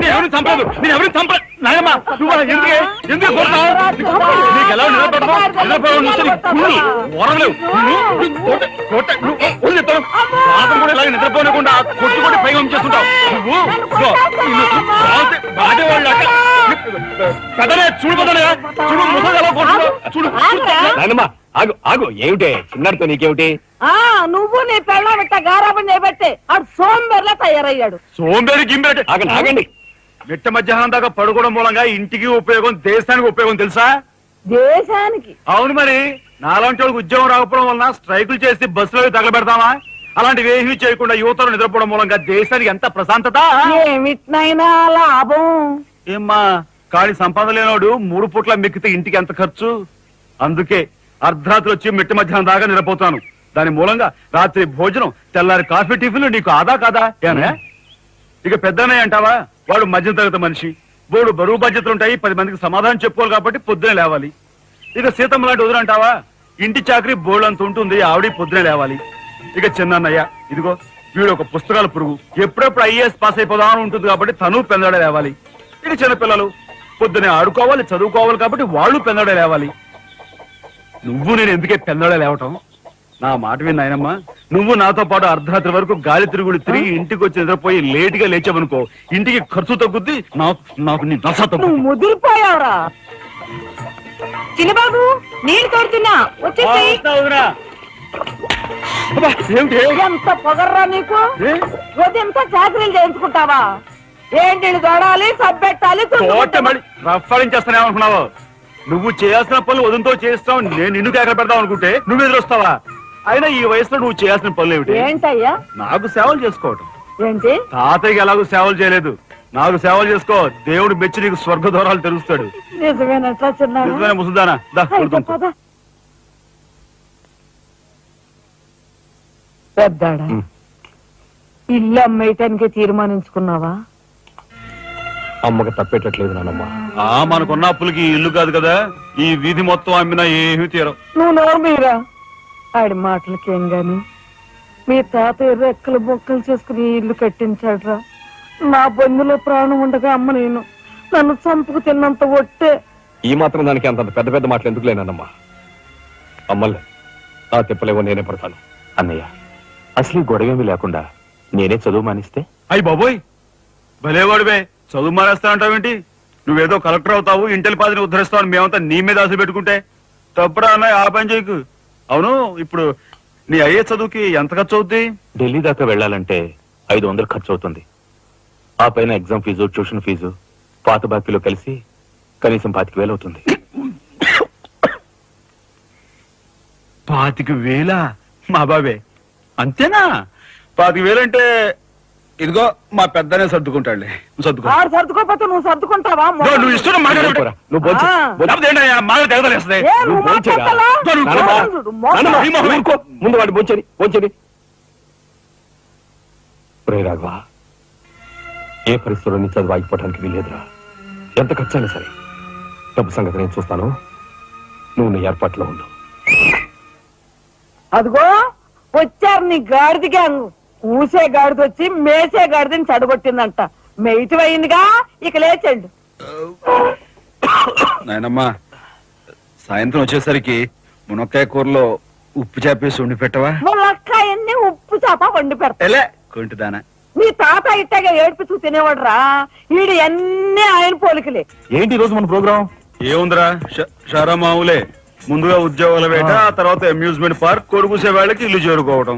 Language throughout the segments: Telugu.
నేను ఎవరిని చంపలేదు నేను ఎవరిని చంప నాయమ్మా నువ్వు ఎందుకే? ఎందుకు కొడతావు? నీకు ఎలా నిలబడతావు నిలబడవు ఓరలేవు నువ్వు కూడా ఇలాగే నిద్రపోనకుండా పైగా బాధ- పెద్దనే చూడు పెద్దనే చూడు ముసలి ఎలా చూడు. నాయనమ్మా ఆగు ఆగు. ఏమిటే? చిన్నారితో నీకేమిటి? ఆ నువ్వు నీ పెళ్ళ బిట్ట గారాబం చేయబట్టే ఆడు సోంబేర్లా తయారయ్యాడు. సోంబేరి గింబేటి. ఆగండి ఆగండి. మిట్ట మధ్యాహ్నం దాకా పడుకోవడం మూలంగా ఇంటికి ఉపయోగం దేశానికి ఉపయోగం తెలుసా? దేశానికి. అవును మరి నాలాంటి వాళ్ళకి ఉద్యోగం రాకపోవడం వలన స్ట్రైకులు చేసి బస్సులో తగలబెడతామా? అలాంటివి ఏమీ చేయకుండా యువతలు నిద్రపోవడం మూలంగా దేశానికి ఎంత ప్రశాంతత? ఏమిటినైనా లాభం. ఏమ్మా కాళీ సంపాదన లేనోడు మూడు పూట్ల మెక్కితే ఇంటికి ఎంత ఖర్చు? అందుకే అర్ధరాత్రి వచ్చి మిట్ట మధ్యాహ్నం దాకా నిద్రపోతాను. దాని మూలంగా రాత్రి భోజనం తెల్లారి కాఫీ టిఫిన్లు నీకు ఆదా కాదా? ఏనా ఇక పెద్దనే అంటావా? వాడు మధ్య తరగతి మనిషి. బోడు బరువు బాధ్యతలు ఉంటాయి పది మందికి సమాధానం చెప్పుకోవాలి కాబట్టి పొద్దునే లేవాలి. ఇక సీతమ్మ లాంటి వదులంటావా ఇంటి చాకరీ బోర్డు అంత ఉంటుంది ఆవిడ పొద్దునే లేవాలి. ఇక చిన్నయ్య ఇదిగో వీడు ఒక పుస్తకాల పురుగు. ఎప్పుడెప్పుడు ఐఏఎస్ పాస్ అయిపోదామని ఉంటుంది కాబట్టి తను పెందడే లేవాలి. ఇక చిన్నపిల్లలు పొద్దునే ఆడుకోవాలి చదువుకోవాలి కాబట్టి వాళ్ళు పెందడే లేవాలి. నువ్వు నేను ఎందుకే పెందడే లేవటం? నా మాట విన్న ఆయనమ్మా నువ్వు నాతో పాటు అర్ధరాత్రి వరకు గాలి తిరుగుడు తిరిగి ఇంటికి వచ్చి నిద్రపోయి లేట్గా లేచావనుకో ఇంటికి ఖర్చు తగ్గుద్ది నాకు నాకు నీ దశ నువ్వు ముదిరిపోయావురా. చిన్నబాబు నీళ్ళు తోడుతున్నా. వచ్చేసి ఎంత పొగర్రా నీకు? ఏ? ఉదయంతో చాకరీలు చేయించుకుంటావా? ఏంటి తోడాలి సబ్బెట్టాలి రఫాడించేస్తానే అనుకున్నావు నువ్వు చేయాల్సిన పనులు వదంతో చేస్తావు నేను నిన్ను కేకలు పెడతావు అనుకుంటే నువ్వు ఎదురొస్తావా? అయినా ఈ వయసులో నువ్వు చేయాల్సిన పనులు ఏమిటి? ఏంటయ్యా? నాకు సేవలు చేసుకోవటం. ఏంటి? తాతయ్యకి ఎలాగో సేవలు చేయలేదు. నాకు సేవలు చేసుకో దేవుడు మెచ్చి నీకు స్వర్గ దూరాలు తెలుస్తాడు నిజమేనట్లా చిన్న నిజమైన ముసుదానా? దా కొడుతుంటా. పెద్దాడా? ఉం. ఇల్లు అమ్మేయటానికి తీర్మానించుకున్నావా? అమ్మకి తప్పేటట్లేదు నానమ్మ. ఆ మనకున్న అప్పులకి ఈ ఇల్లు కాదు కదా ఈ వీధి మొత్తం అమ్మినా ఏమీ తీరం. నువ్వు నోరు మీరా? ఆడి మాటలకేం గాని? మీ తాతయ్య రెక్కలు బొక్కలు చేసుకుని ఇల్లు కట్టించాడురా. నా బంధులో ప్రాణం ఉండగా అమ్మ నేను నన్ను చంపుకు తిన్నంత ఒట్టే. ఈ మాత్రం దానికి అంత పెద్ద పెద్ద మాటలు ఎందుకు లేనమ్మా అమ్మలే ఆ తిప్పలేవో నేనే పడతాను. అన్నయ్య అసలు ఈ గొడవేమీ లేకుండా నేనే చదువు మానిస్తే? అయ్యి బాబోయ్! భలేవాడివే చదువు మానేస్తానంటావేంటి? నువ్వేదో కలెక్టర్ అవుతావు ఇంటెల్ పాదిని ఉద్ధరిస్తావు మేమంతా నీ మీద ఆశ పెట్టుకుంటే. తప్పుడా అన్నయ్య ఆ పని చేయకు. అవును ఇప్పుడు నీ అయ్యే చదువుకి ఎంత ఖర్చు అవుద్ది ఢిల్లీ దాకా వెళ్ళాలంటే ఐదు వందలు ఖర్చు అవుతుంది ఆ పైన ఎగ్జామ్ ఫీజు ట్యూషన్ ఫీజు పాత బాకీలో కలిసి కనీసం పాతిక వేలు అవుతుంది. పాతిక వేల? మా బాబే అంతేనా? పాతిక వేలంటే ఇదిగో మా పెద్దనే సర్దుకుంటాడులే నువ్వు సర్దుకో ఆడు సర్దుకోపోతే నువ్వు సర్దుకుంటావా ఇదిగో, నువ్వు ఇష్టం మాట్లాడు పోరా, నువ్వు భోంచే. ఆ. భోంచే. లేకపోతే ఏంటయ్యా, మాకు తెగదలేస్తుంది ఏ, నువ్వు నువ్వు భోంచేరా? మాట్లాడతావా? నానమ్మ, మోసం చూడు, మోసం. నానమ్మ, ఈ మొహమే. ఊరుకో. ముందు వాడు బొంచని బొంచని రే రాఘవ ఏ పరిస్థితుల్లో నీ చదువు ఆగిపోవడానికి వీలేదురా ఎంత ఖర్చైనా సరే డబ్బు సంగతి నేను చూస్తాను నువ్వు నీ ఏర్పాట్లో ఉండు అదిగో వచ్చారు నీ గాడిద గ్యాంగ్ ఊసే గాడిద వచ్చి మేసే గాడిదని చెడగొట్టిందంట. మెయిటి అయిందిగా ఇక లేచండు నాయనమ్మా సాయంత్రం వచ్చేసరికి మునక్కాయ కూరలో ఉప్పు చేపేసి ఉండి పెట్టవా? ములక్కాయన్ని ఉప్పు చేప వండి పెడతా. కొంటిదానా నీ తాత ఇట్టగా ఏడిపిస్తూ తినేవాడురా. ఈడు అన్ని ఆయన పోలికలే. ఏంటి ఈ రోజు మన ప్రోగ్రామ్ ఏముందిరా? ష- షారా మామూలే ముందుగా ఉద్యోగాల వేట ఆ. తర్వాత అమ్యూజ్మెంట్ పార్క్ కొడుకుసే వాళ్ళకి ఇల్లు చేరుకోవడం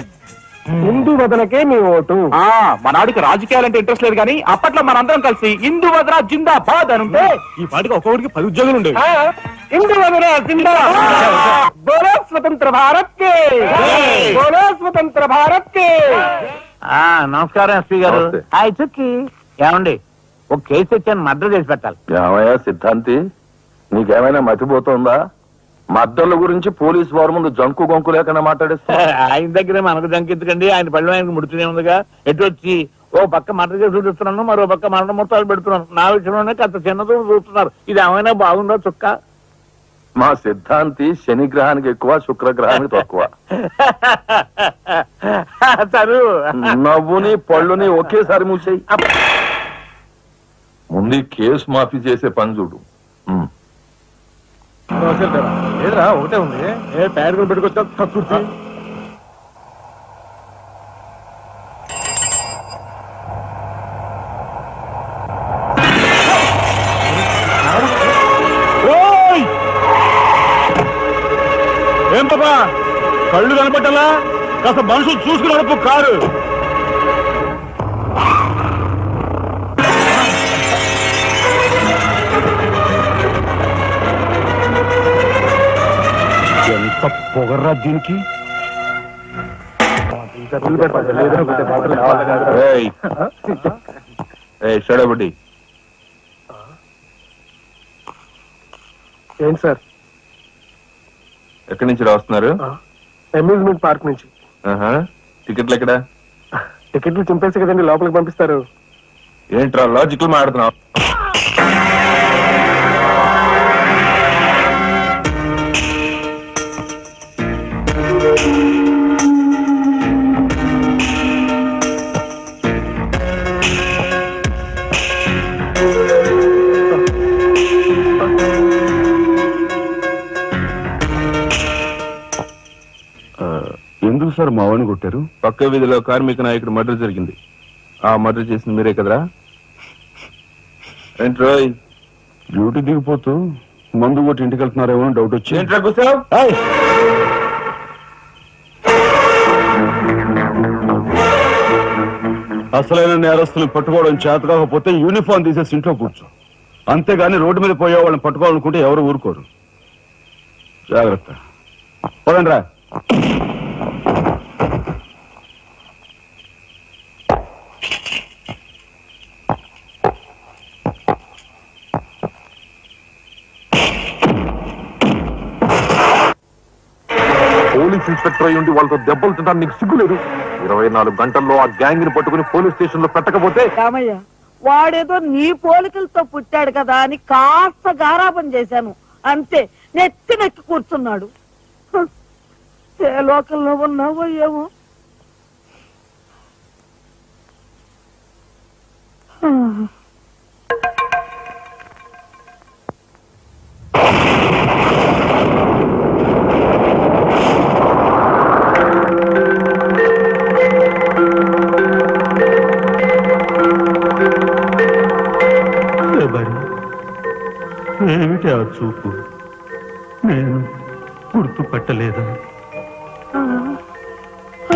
హిందూ వదలకే నీ ఓటు. ఆ మనాడికి రాజకీయాలంటే ఇంట్రెస్ట్ లేదు కానీ అప్పట్లో మనందరం కలిసి హిందూ వదరా జిందాబాద్ అని ఉంటే ఈ పాటికి ఒక్కొక్కడికి పది ఉద్యోగులు ఉండేవి. హిందూ వదన బోలో స్వతంత్ర భారత్ కే బోలో స్వతంత్ర భారత్ కే నమస్కారం ఎస్పీ గారు. నమస్తే. హాయ్ చుక్కి ఏమండి ఒక కేసు తెచ్చాను మర్డర్ చేసి పెట్టాలి. ఏమయ్యా సిద్ధాంతి? నీకేమైనా మతిపోతుందా? మద్దళ్ళ గురించి పోలీస్ వారి ముందు జంకు గొంకు లేకుండా మాట్లాడేస్తా. ఆయన దగ్గరే మనకు జంకెత్తుకండి ఆయన పళ్ళు ఆయనకు ముడుతూనే ఉందిగా. ఎటు వచ్చి ఓ పక్క చేసి చూపిస్తున్నాను మరో పక్క మరణ మొత్తాలు పెడుతున్నాను. నా విషయంలోనే కాస్త చిన్నదో చూస్తున్నారు. ఇది ఏమైనా బాగుందో చుక్క? మా సిద్ధాంతి శని గ్రహానికి ఎక్కువ శుక్రగ్రహానికి తక్కువ. నవ్వుని పళ్ళుని ఒకేసారి మూసేయి. ముందు కేసు మాఫీ చేసే పని చూడు. లేదురా ఒకటే ఉంది. ఏ ప్యాడ్ కూడా పెట్టుకొచ్చా కక్కుర్తి ఓయ్! ఏం పాపా? కళ్ళు కనపట్టాలా కాస్త మనుషులు చూసుకుని నడుపు కారు. ఎంత పొగర్రా దీనికి. ఏంటి సార్? ఎక్కడి నుంచి రాస్తున్నారు అమ్యూజ్మెంట్ పార్క్ నుంచి. టికెట్లు ఎక్కడ? టికెట్లు చింపేసి కదండి లోపలికి పంపిస్తారు. ఏంట్రా లాజికల్ మాడుతున్నావు ఎందుకు సార్ మా వాడిని కొట్టారు. పక్క వీధిలో కార్మిక నాయకుడు మర్డర్ జరిగింది. ఆ మర్డర్ చేసింది మీరే కదరా? డ్యూటీ దిగిపోతూ మందు కొట్టి ఇంటికి వెళ్తున్నారేమో అని డౌట్ వచ్చి. ఏంట్రా కూర్చోవ్? ఏయ్! అసలైన నేరస్తులు పట్టుకోవడం చేత కాకపోతే యూనిఫామ్ తీసేసి ఇంట్లో కూర్చో. అంతేగాని రోడ్డు మీద పోయే వాళ్ళని పట్టుకోవాలనుకుంటే ఎవరు ఊరుకోరు. జాగ్రత్త. పోదండి రా పోలీస్ ఇన్స్పెక్టర్ అయి ఉండి వాళ్ళతో దెబ్బలు తింటాను నీకు సిగ్గులేదు. ఇరవై నాలుగు గంటల్లో ఆ గ్యాంగ్ని పట్టుకుని పోలీస్ స్టేషన్లో పెట్టకపోతే రామయ్య వాడేదో నీ పోలికలతో పుట్టాడు కదా అని కాస్త గారాపం చేశాను. అంతే నెత్తి నెక్కి కూర్చున్నాడు. ఏ లోకంలో ఉన్నావో ఏమో. ఏమిటి ఆ చూపు? నేను గుర్తుపట్టలేదా?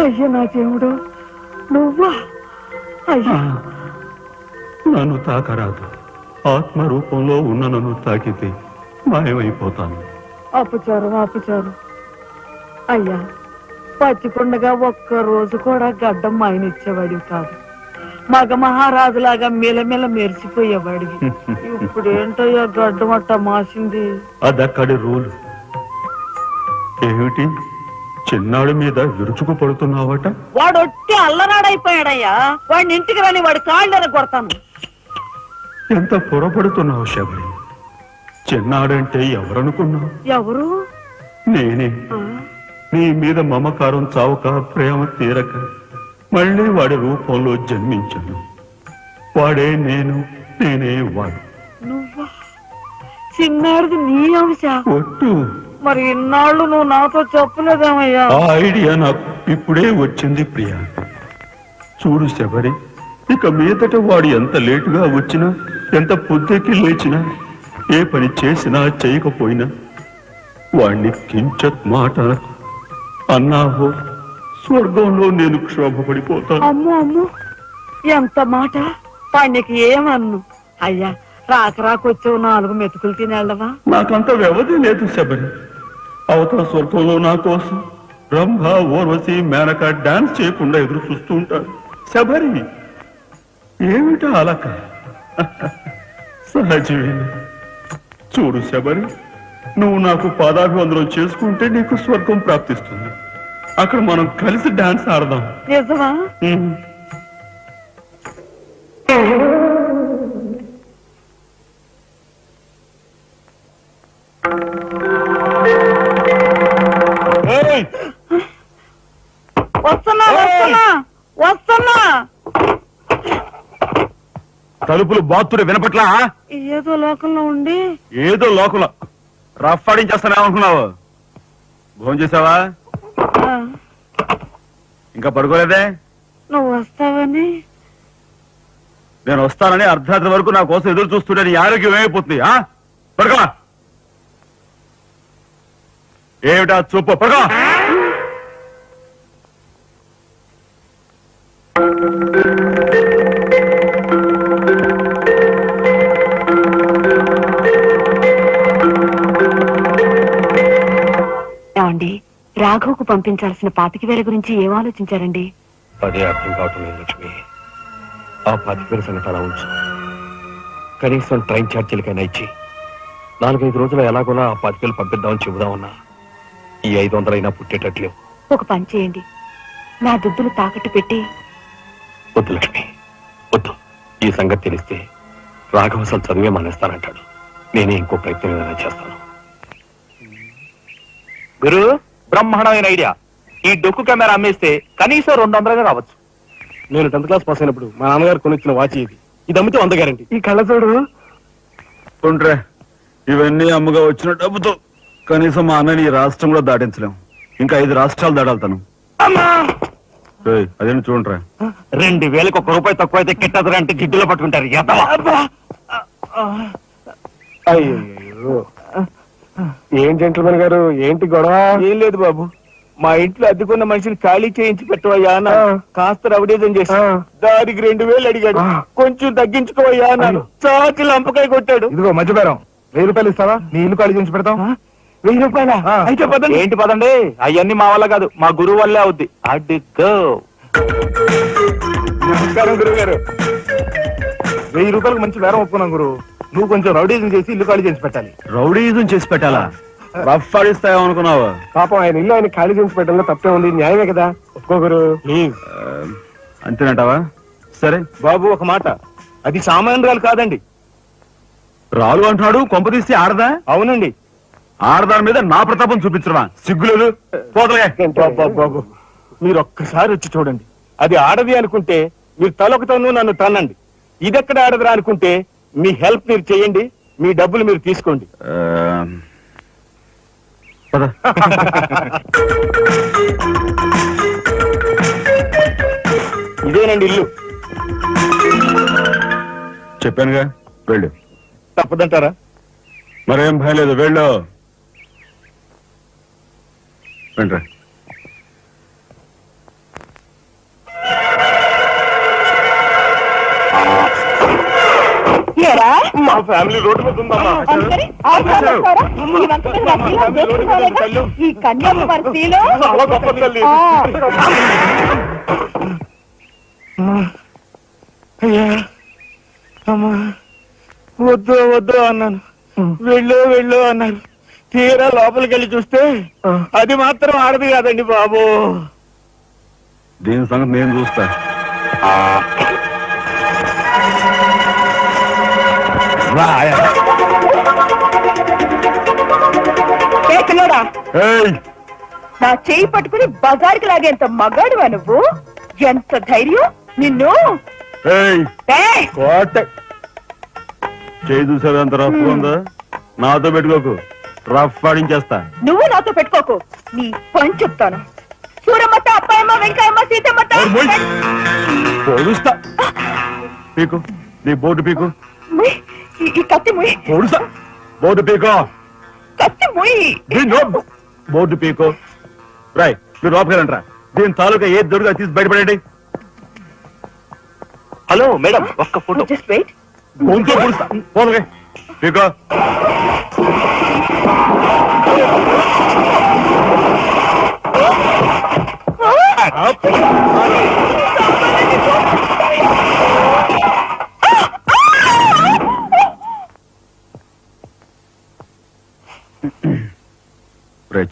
అయ్యో నా దేవుడు నువ్వా? అయ్యో. నన్ను తాకరాదు. ఆత్మ రూపంలో ఉన్న నన్ను తాకితే మాయమైపోతాను. అపచారం అపచారం. అయ్యా పచ్చికొండగా ఒక్క రోజు కూడా గడ్డం మాయనిచ్చేవాడివి కాదు. మగ మహారాజులాగా మిలమిల మెరిసిపోయేవాడివి. ఇప్పుడు ఏంటయ్యా గడ్డం అట్ట మాసింది? అదక్కడి రూలు. ఏమిటి? చిన్నాడు మీద విరుచుకు పడుతున్నావట? వాడు ఒట్టి అల్లరాడైపోయాడయ్యా వాడిని ఇంటికి రాని వాడి కాళ్ళని కొడతాను. ఎంత పొరపడుతున్నావు శబరి? చిన్నాడంటే ఎవరనుకున్నావు? ఎవరు? నేనే. నీ మీద మమకారం చావక ప్రేమ తీరక మళ్ళీ వాడి రూపంలో జన్మించాను. వాడే నేను నేనే వాడు. నువ్వా? చిన్నాడిది నీ అంశ? ఒట్టు. మరి ఇన్నాళ్ళు నువ్వు నాతో చెప్పలేదేమయ్యా? ఆ ఐడియా నాకు ఇప్పుడే వచ్చింది ప్రియా. చూడు శబరి ఇక మీదట వాడు ఎంత లేటుగా వచ్చినా ఎంత పొద్దుకి లేచినా ఏ పని చేసినా చేయకపోయినా వాణ్ణి కించత్ మాట. అన్నావో స్వర్గంలో నేను క్షోభపడిపోతాను అమ్మో అమ్మో ఎంత మాట? వాడికి ఏమన్ను? అయ్యా రాక రాకొచ్చావు నాలుగు మెతుకులు తినేళ్ళవా? నాకంత వ్యవధి లేదు శబరి. అవతల స్వర్గంలో నా కోసం బ్రహ్మ ఓర్వశి మేనక డాన్స్ చేయకుండా ఎదురు చూస్తూ ఉంటాడు. శబరి ఏమిటా అలక సహజమేనా? చూడు శబరి నువ్వు నాకు పాదాభివందనం చేసుకుంటే నీకు స్వర్గం ప్రాప్తిస్తుంది. అక్కడ మనం కలిసి డాన్స్ ఆడదాం. నిజమా? వస్తున్నా వస్తున్నా. వస్తున్నా తలుపులు బాత్తుడు వినపట్లా? ఏదో లోకంలో ఉండి. ఏదో లోకంలో. రఫ్ ఆడించేస్తానే అనుకున్నావు. భోజనం చేసావా? ఇంకా పడుకోలేదే? నువ్వు వస్తావని. నేను వస్తానని అర్ధరాత్రి వరకు నా కోసం ఎదురు చూస్తుంటే నీ ఆరోగ్యం ఏమైపోతుంది ఆ? పడుకోవా ఏమిటా చూపు? పడుకో. ఏమండి రాఘవ్కు పంపించాల్సిన పాతిక వేల గురించి ఏం ఆలోచించారండి? అదే అర్థం కావటం లేదు లక్ష్మి. ఆ పాతిక వేల సంగతి అలా ఉంచు. కనీసం ట్రైన్ ఛార్జీలకైనా ఇచ్చి. నాలుగైదు రోజులు ఎలాగోలా ఆ పాతిక వేలు పంపిద్దామని చెబుదామన్నా. ఈ ఐదు వందలైనా పుట్టేటట్లేవు. ఒక పని చేయండి. నా దుద్దులు తాకట్టు పెట్టి వద్దు లక్ష్మి వద్దు. ఈ సంగతి తెలిస్తే రాఘవ అసలు చదివే మానేస్తానంటాడు. నేనే ఇంకో ప్రయత్నం ఏదైనా చేస్తాను. గురు బ్రహ్మాండమైన ఐడియా ఈ డొక్కు కెమెరా అమ్మేస్తే కనీసం రెండు వందలుగా రావచ్చు. నేను టెన్త్ క్లాస్ పాస్ అయినప్పుడు మా నాన్నగారు కొనిచ్చిన వాచ్ ఇది ఇది అమ్మితే వంద గ్యారంటీ. ఈ కళ్ళ చూడు. ఉండ్రే ఇవన్నీ అమ్మగా వచ్చిన డబ్బుతో కనీసం మా అన్నని ఈ రాష్ట్రంలో దాటించలేం. ఇంకా ఐదు రాష్ట్రాలు దాడాలతాను అదేంటి చూడండిరా రెండు వేలకు ఒక రూపాయి తక్కువ అయితే కిట్టదురా అంటే జిడ్డులో పట్టుకుంటారు. అయ్యో ఏం జెంట్లమెన్ గారు? ఏంటి గొడవ? ఏం లేదు బాబు. మా ఇంట్లో అద్దెకున్న మనిషిని ఖాళీ చేయించి పెట్టవయ్యా అన్న. కాస్త రవిడేజం చేసి. దానికి రెండు వేలు అడిగాడు. కొంచెం తగ్గించుకోవయ్యా అన్నాను చాచి లంపకాయ కొట్టాడు. ఇదిగో మధ్య బేరం వెయ్యి రూపాయలు ఇస్తావా? నీ ఇల్లు ఖాళీ చేసి పెడతాం. వెయ్యి రూపాయల. అయితే పదండి. ఏంటి పదండి? అవన్నీ మా వల్ల కాదు. మా గురువు వల్లే అవుద్ది. అడ్డుగో నమస్కారం గురువు గారు వెయ్యి రూపాయలకు మంచి బేరం ఒప్పుకున్నాం గురు. నువ్వు కొంచెం రౌడీజం చేసి ఇల్లు ఖాళీ చేసి పెట్టాలి. రౌడీజం చేసి పెట్టాలా? రఫ్ ఆడిస్తాయో అనుకున్నావా. పాపం ఆయన ఇల్లు ఆయన ఖాళీ చేసి పెట్టడంలో తప్పే ఉంది. న్యాయమే కదా. ఒప్పుకో గురు. అంతేనంటావా? సరే. బాబు ఒక మాట. అది సామాన్యురాలు కాదండి. రాలు అంటున్నాడు కొంప తీస్తే ఆడదా? అవునండి. ఆడదాని మీద నా ప్రతాపం చూపించడమా? సిగ్గులేదు పోతలే. బాబు, బాబు మీరు ఒక్కసారి వచ్చి చూడండి. అది ఆడది అనుకుంటే మీరు తలొకతోనూ నన్ను తన్నండి. ఇదెక్కడ ఆడదురా అనుకుంటే మీ హెల్ప్ మీరు చేయండి మీ డబ్బులు మీరు తీసుకోండి. ఇదేనండి ఇల్లు. చెప్పానుగా వెళ్ళు. తప్పదంటారా? మరేం భయం లేదు వెళ్ళు. ఏరా? మా ఫ్యామిలీ రోడ్డు మీద ఉందమ్మా. ఈ చాలా గొప్ప తల్లి అమ్మా వద్దు వద్దు అన్నాను. వెళ్ళు వెళ్ళు అన్నారు తీరా లోపలికి వెళ్ళి చూస్తే అది మాత్రం ఆడదు కాదండి బాబు. దీని సంగతి నేను చూస్తా. పిల్లోడా నా చేయి పట్టుకుని బజార్కి లాగేంత మగాడువా నువ్వు? ఎంత ధైర్యం? నిన్ను? ఏయ్. ఏయ్! కోట. చేయి రఫ్ ఉందో నాతో పెట్టుకోకు. రఫ్ ఆడించేస్తా నువ్వు నాతో పెట్టుకోకు. నీ పని చెప్తాను. సూరమ్మత అప్పాయమ్మ వెంకాయమ్మ సీతమ్మత. పొడుస్తా. పీకు. నీ బోర్డు పీకు. ఈ- కత్తి ముయ్. పొడుస్తా. బోర్డు పీకో. కత్తి ముయ్. బోర్డు పీకో. రాయ్ మీరు లోపకెళ్ళంట్రా దీని తాలూకా ఏది దొరుకుతా తీసి బయటపడండి హలో మేడం ఒక్క ఫోటో. కొంచెం పొడుస్తా. పోలకే పీకో.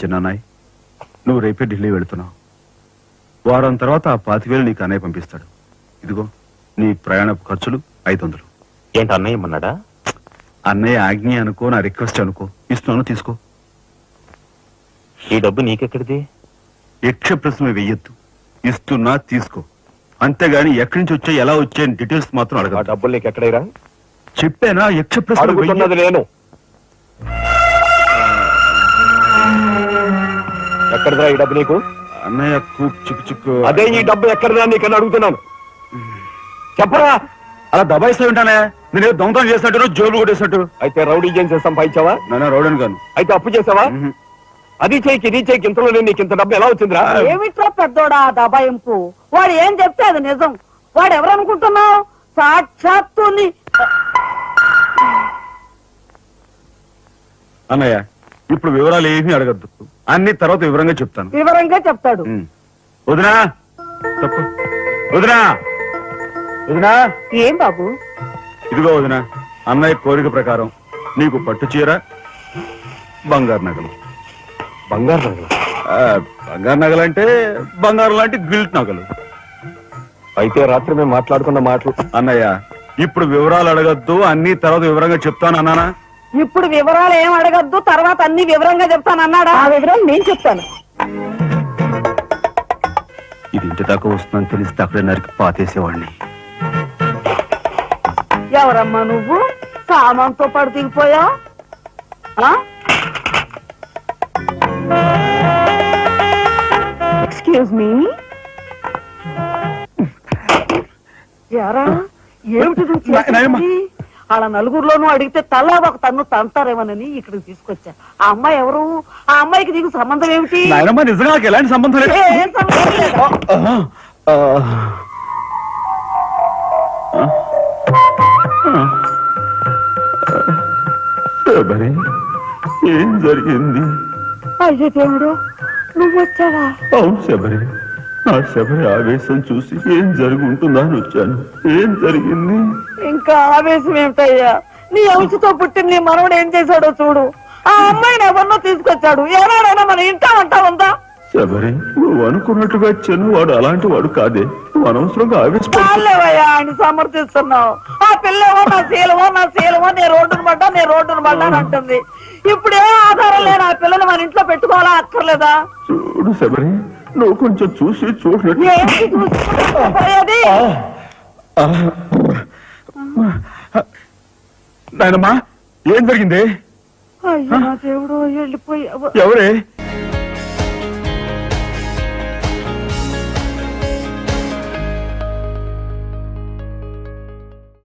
చిన్నానాయ్ నువ్వు రేపే ఢిల్లీ వెళుతున్నావు. వారం తర్వాత ఆ పాతివేలు నీకు అన్నయ్య పంపిస్తాడు. ఇదిగో నీ ప్రయాణపు ఖర్చులు ఐదు వందలు ఏంటి అన్నయ్య అన్నయ్య ఆజ్ఞ అనుకో నా రిక్వెస్ట్ అనుకో. ఇస్తున్నాను తీసుకో. ఈ డబ్బు నీకెక్కడిది? యక్ష ప్రశ్న వెయ్యొద్దు. ఇస్తున్నా తీసుకో. అంతేగాని ఎక్కడి నుంచి వచ్చాయి ఎలా వచ్చాయని డీటెయిల్స్ మాత్రం ఆ అడగదు డబ్బులు నీకు ఎక్కడైరా? చెప్పానా? యక్ష అడుగుతున్నది వెయ్యి- నేను. ఎక్కడదా ఈ డబ్బు నీకు? అన్నయ్య కూక్ చిక్కు చిక్కు. అదే ఈ డబ్బు ఎక్కడదా నీకని అడుగుతున్నాను. చెప్పరా? అలా దబాయిస్తా ఉంటానే? నేను ఏదో దొంగతనం చేసినట్టు జోలు కొట్టేసినట్టు. అయితే రౌడీ చేసి సంపాదించావా? నాన్న రోడన్ గాను అయితే అప్పు చేసావా? అది చేయికి ఇది చేయికి ఇంతలో నేను నీకు ఇంత డబ్బు ఎలా వచ్చిందిరా? ఏమిట్రా పెద్దోడా ఆ దబాయింపు? వాడు ఏం చెప్తే అది నిజం. వాడు ఎవరనుకుంటున్నావు? సాక్షాత్తు నీ- అన్నయ్య ఇప్పుడు వివరాలు ఏమీ అడగద్దు. అన్ని తర్వాత వివరంగా చెప్తాను. వివరంగా చెప్తాడు. ఉమ్. వదినా తప్పు. వదినా! వదినా? ఏం బాబు? ఇదిగో వదినా అన్నయ్య కోరిక ప్రకారం నీకు పట్టు చీర బంగారు నగలు. బంగారు నగలు? ఆ, బంగారు నగలు అంటే బంగారు లాంటి గిల్ట్ నగలు. అయితే రాత్రి మేము మాట్లాడుకున్న మాటలు అన్నయ్య ఇప్పుడు వివరాలు అడగద్దు అన్ని తర్వాత వివరంగా చెప్తాను అన్నానా? ఇప్పుడు వివరాలు ఏం అడగద్దు తర్వాత అన్ని వివరంగా చెప్తాను అన్నాడా? ఆ వివరాలు నేను చెప్తాను. ఇది ఇంటి దాకా వస్తుందని తెలిస్తే అక్కడే నరికి పాతేసేవాడిని. ఎవరమ్మా నువ్వు సామాన్తో పాటు దిగిపోయా ఎక్స్క్యూజ్ మీ ఎరా ఏమిటి నువ్వు నా- నాయనమ్మ. చేసేది? వాళ్ళ నలుగురిలోనూ అడిగితే తలా ఒక తన్ను తంతారేమోనని ఇక్కడికి తీసుకొచ్చా ఆ అమ్మాయి ఎవరు ఆ అమ్మాయికి నీకు సంబంధం ఏమిటి నాయనమ్మ నిజంగా నాకు ఎలాంటి సంబంధం లేదు ఏ, ఏం సంబంధం లేదా? ఆ, ఆ, ఆ. శబరి ఏం జరిగింది? అయ్యో దేవుడు నువ్వు వచ్చావా? అవును శబరి నా శబరి ఆవేశం చూసి ఏం జరిగి ఉంటుందా అని వచ్చాను. ఏం జరిగింది? ఇంకా ఆవేశం ఏమిటయ్యా? నీ అంశతో పుట్టిన నీ మనవడు ఏం చేశాడో చూడు. ఆ అమ్మాయిని ఎవరినో తీసుకొచ్చాడు. ఏనాడైనా మన ఇంటా అంటా ఉందా శబరి నువ్వు అనుకున్నట్టుగా చెను వాడు అలాంటి వాడు కాదే. నువ్వు అనవసరంగా ఆవేశపడు సమర్థిస్తున్నావు. ఆ పిల్లేమో నా శీలమో నా శీలమో నే రోడ్డును పడ్డా నే రోడ్డును పడ్డా అని అంటుంది. ఇప్పుడు ఏ ఆధారం లేని ఆ పిల్లని మన ఇంట్లో పెట్టుకోవాలా అక్కర్లేదా? చూడు శబరి నువ్వు కొంచెం చూసి చూడలేదు ఏంటి చూసుకుంటూ పోయేది నాయనమ్మా ఏం జరిగింది? అయ్యో నా దేవుడు వెళ్ళిపోయావు ఎవరే?